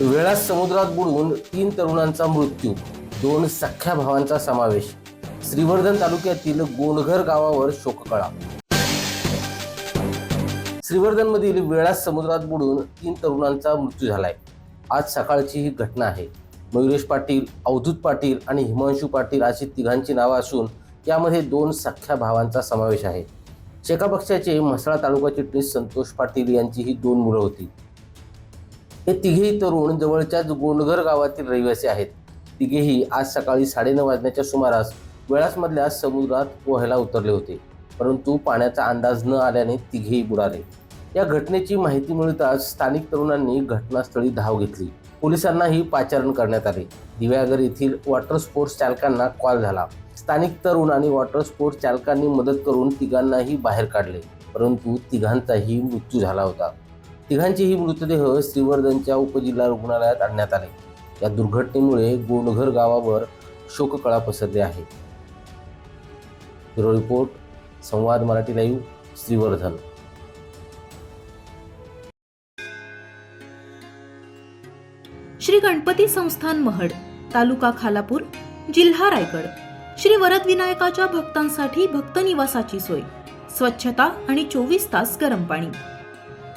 वेळात समुद्रात बुडून तीन तरुणांचा मृत्यू दोन सख्ख्या भावांचा समावेश. श्रीवर्धन तालुक्यातील गोंडघर गावावर शोककळा. श्रीवर्धनमधील वेळात समुद्रात बुडून तीन तरुणांचा मृत्यू झालाय. आज सकाळची ही घटना आहे. मयुरेश पाटील अवधूत पाटील आणि हिमांशू पाटील अशी तिघांची नावं असून यामध्ये दोन सख्ख्या भावांचा समावेश आहे. शेका पक्षाचे म्हसळा तालुका चिटणीस संतोष पाटील यांची ही दोन मुलं होती. हे तिघेही तरुण जवळच्याच गोंडघर गावातील रहिवासी आहेत. तिघेही आज सकाळी साडेनऊ वाजण्याच्या सुमारास वेळासमधल्या समुद्रात पोहायला उतरले होते. परंतु पाण्याचा अंदाज न आल्याने तिघेही बुडाले. या घटनेची माहिती मिळताच स्थानिक तरुणांनी घटनास्थळी धाव घेतली. पोलिसांनाही पाचारण करण्यात आले. दिव्यागर येथील वॉटर स्पोर्ट्स चालकांना कॉल झाला. स्थानिक तरुण आणि वॉटर स्पोर्ट्स चालकांनी मदत करून तिघांनाही बाहेर काढले. परंतु तिघांचाही मृत्यू झाला होता. तिघांचेही मृतदेह श्रीवर्धनच्या उपजिल्हा रुग्णालयात आणण्यात आले. या दुर्घटनेमुळे गोंडघर गावावर शोककळा पसरली आहे. Bureau report Samvad Marathi live Shrivardhan. Shri Ganpati संस्थान महड तालुका खालापूर जिल्हा रायगड. श्री वरदविनायकाच्या भक्तांसाठी भक्त निवासाची सोय. स्वच्छता आणि चोवीस तास गरम पाणी.